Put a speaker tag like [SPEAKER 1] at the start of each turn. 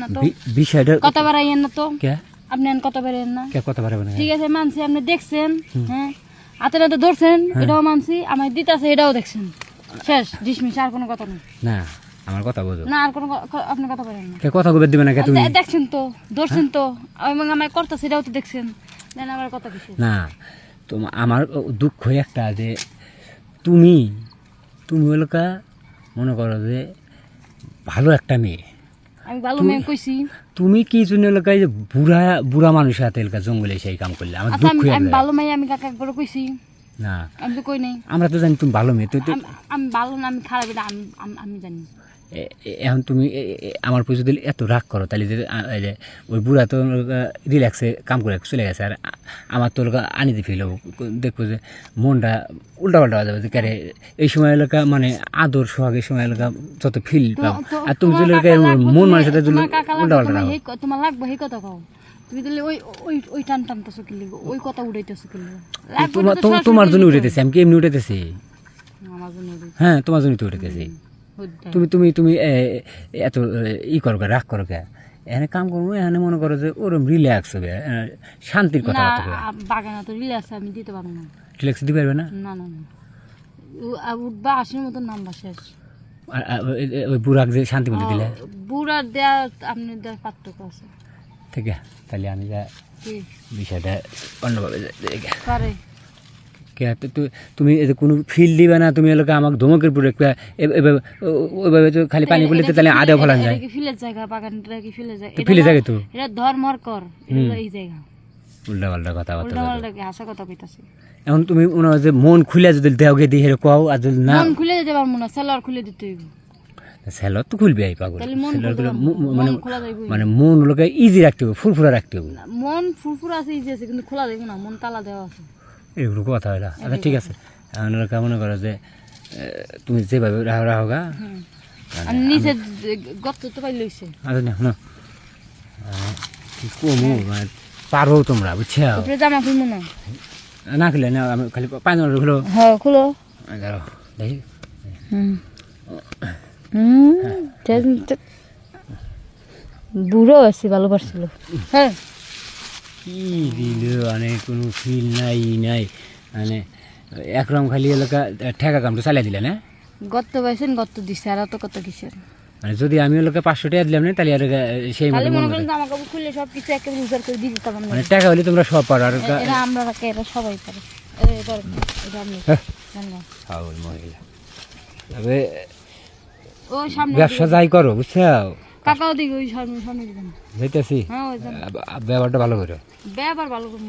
[SPEAKER 1] না
[SPEAKER 2] বিষয়টা
[SPEAKER 1] কত বাড়াইয়েন না তো? আপনি কত না। ঠিক আছে মানছি আপনি দেখছেন হ্যাঁ? হাতে হাতে ধরছেন এটাও মানছি আমার দিতেছে এটাও দেখছেন। শেষ ডিসমিস আর কোনো কথা নেই।
[SPEAKER 2] না আমার কথা বোঝো।
[SPEAKER 1] না আর কোনো আপনি কথা পারেন না।
[SPEAKER 2] কথা না তুমি?
[SPEAKER 1] দেখছেন তো ধরছেন তো এবং আমার করতেছে এটাও তো দেখছেন। দেন আবার কথা কিছু
[SPEAKER 2] না তোমার আমার দুঃখ একটা যে তুমি তুমি হলো মনে করো যে ভালো একটা মেয়ে।
[SPEAKER 1] আমি ভালো মেয়ে কইছি।
[SPEAKER 2] তুমি কি জন্য এলাকা যে বুড়া বুড়া মানুষ হাতে এলাকা জঙ্গলে সেই কাম করলে? আমার
[SPEAKER 1] আচ্ছা
[SPEAKER 2] দুঃখ
[SPEAKER 1] আমি ভালো মেয়ে আমি কাকা একবার কইছি?
[SPEAKER 2] না।
[SPEAKER 1] আমি তো কই নাই।
[SPEAKER 2] আমরা তো জানি তুমি ভালো মেয়ে তো
[SPEAKER 1] আমি- ভালো না আমি খারাপ এটা আমি আমি- জানি।
[SPEAKER 2] এখন তুমি আমার উপর যদি এত রাগ করো তাহলে যে ওই বুড়া তো রিল্যাক্সে কাম করে চলে গেছে। আর আমার তো আনিতে ফিল দেখব যে মনটা উল্টা পাল্টা যাবে যে কারে এই সময় এলাকা মানে আদর সোহাগ এই সময় এলাকা যত ফিল পাবো। আর তুমি যদি মন মানুষের সাথে উল্টা পাল্টা রাখো
[SPEAKER 1] তোমার লাগবে সেই কথা কও।
[SPEAKER 2] তোমার জন্য উঠেতেছি আমি কি এমনি উঠেতেছি। হ্যাঁ তোমার জন্য তো উঠেতেছি। তুমি তুমি তুমি এত ই করো রাগ করো কে? এখানে কাম করব এখানে মনে করো যে ওরম রিল্যাক্স হবে শান্তির কথা
[SPEAKER 1] বাগানে তো রিল্যাক্স আমি দিতে পারব না।
[SPEAKER 2] রিল্যাক্স দিতে পারবে না?
[SPEAKER 1] না না উঠবা আশির মতন নাম্বার শেষ।
[SPEAKER 2] ওই- বুড়াক যে শান্তি মতো দিলে?
[SPEAKER 1] বুড়ার দেয়া আপনি দেওয়ার পার্থক্য আছে।
[SPEAKER 2] ঠিক আছে তাহলে আমি যা
[SPEAKER 1] কি?
[SPEAKER 2] বিষয়টা অন্যভাবে।
[SPEAKER 1] পারে।
[SPEAKER 2] তুমি কোনো ফিল দিবে না তুমি এলাকা আমাকে ধমকের পুরো ওইভাবে তো খালি পানি তো তাহলে আদেও ফলান যায়।
[SPEAKER 1] ফিলের জায়গা? বাগানটা কি ফিলের জায়গা?
[SPEAKER 2] ফিলে জায়গা তো?
[SPEAKER 1] এটা ধর্মর কর এই জায়গা।
[SPEAKER 2] উল্টা পাল্টা কথাবার্তা
[SPEAKER 1] উল্টা
[SPEAKER 2] বলো।
[SPEAKER 1] পাল্টা কি হাসা কথা কইতাছে?
[SPEAKER 2] এখন তুমি মনে হয় যে মন খুলে যদি দেওগে দিয়ে হেরে কও আর যদি না
[SPEAKER 1] মন খুলে দিতে পারব না সেলার খুলে দিতে হইব।
[SPEAKER 2] সেলর তো খুলবে এই পাগল।
[SPEAKER 1] মন মন
[SPEAKER 2] মানে লোকে ইজি রাখতে হবে ফুরফুরা রাখতে হবে
[SPEAKER 1] মন ফুরফুর আছে ইজি আছে কিন্তু খোলা যাইব না মন তালা দেওয়া আছে।
[SPEAKER 2] এগুলো কথা না। আচ্ছা ঠিক আছে। এখন ওরা মনে করো যে তুমি যেভাবে রাহো রাহো গা।
[SPEAKER 1] হুম। আর গত তো পাই লইছে
[SPEAKER 2] আচ্ছা না না। কি কমু মানে পারো তোমরা বুঝছ?
[SPEAKER 1] উপরে জামা খুলবো না।
[SPEAKER 2] না খুলে না আমি খালি পাঁচ মিনিট খুলো।
[SPEAKER 1] হ্যাঁ খুলো।
[SPEAKER 2] দাঁড়াও দেখি।
[SPEAKER 1] হুম। হুম বুড়ো আছি ভালো পারছিল হ্যাঁ।
[SPEAKER 2] কি দিল মানে কোনো ফিল নাই নাই। মানে একরকম খালি এলাকা ঠেকা কামটা চালাই দিলে না
[SPEAKER 1] গত্ত পাইছেন গত্ত দিছে আর অত কত কিসের?
[SPEAKER 2] মানে যদি আমি ওলোকে পাঁচশো টাকা দিলাম না তাহলে আর সেই
[SPEAKER 1] মনে
[SPEAKER 2] মনে
[SPEAKER 1] করেন জামা কাপড় খুললে সব কিছু একেবারে উজার করে দিয়ে দিতাম
[SPEAKER 2] মানে টাকা হলে তোমরা সব পারো আর
[SPEAKER 1] এরা আমরা রাখে এরা সবাই পারে।
[SPEAKER 2] হ্যাঁ। মহিলা। তবে ব্যবসা যাই করো বুঝছ?
[SPEAKER 1] কাকাও দিকে ওই সামনে সামনে দিবেন
[SPEAKER 2] যাইতেছি?
[SPEAKER 1] হ্যাঁ ওই
[SPEAKER 2] ব্যবহারটা ভালো করে।
[SPEAKER 1] ব্যবহার ভালো করে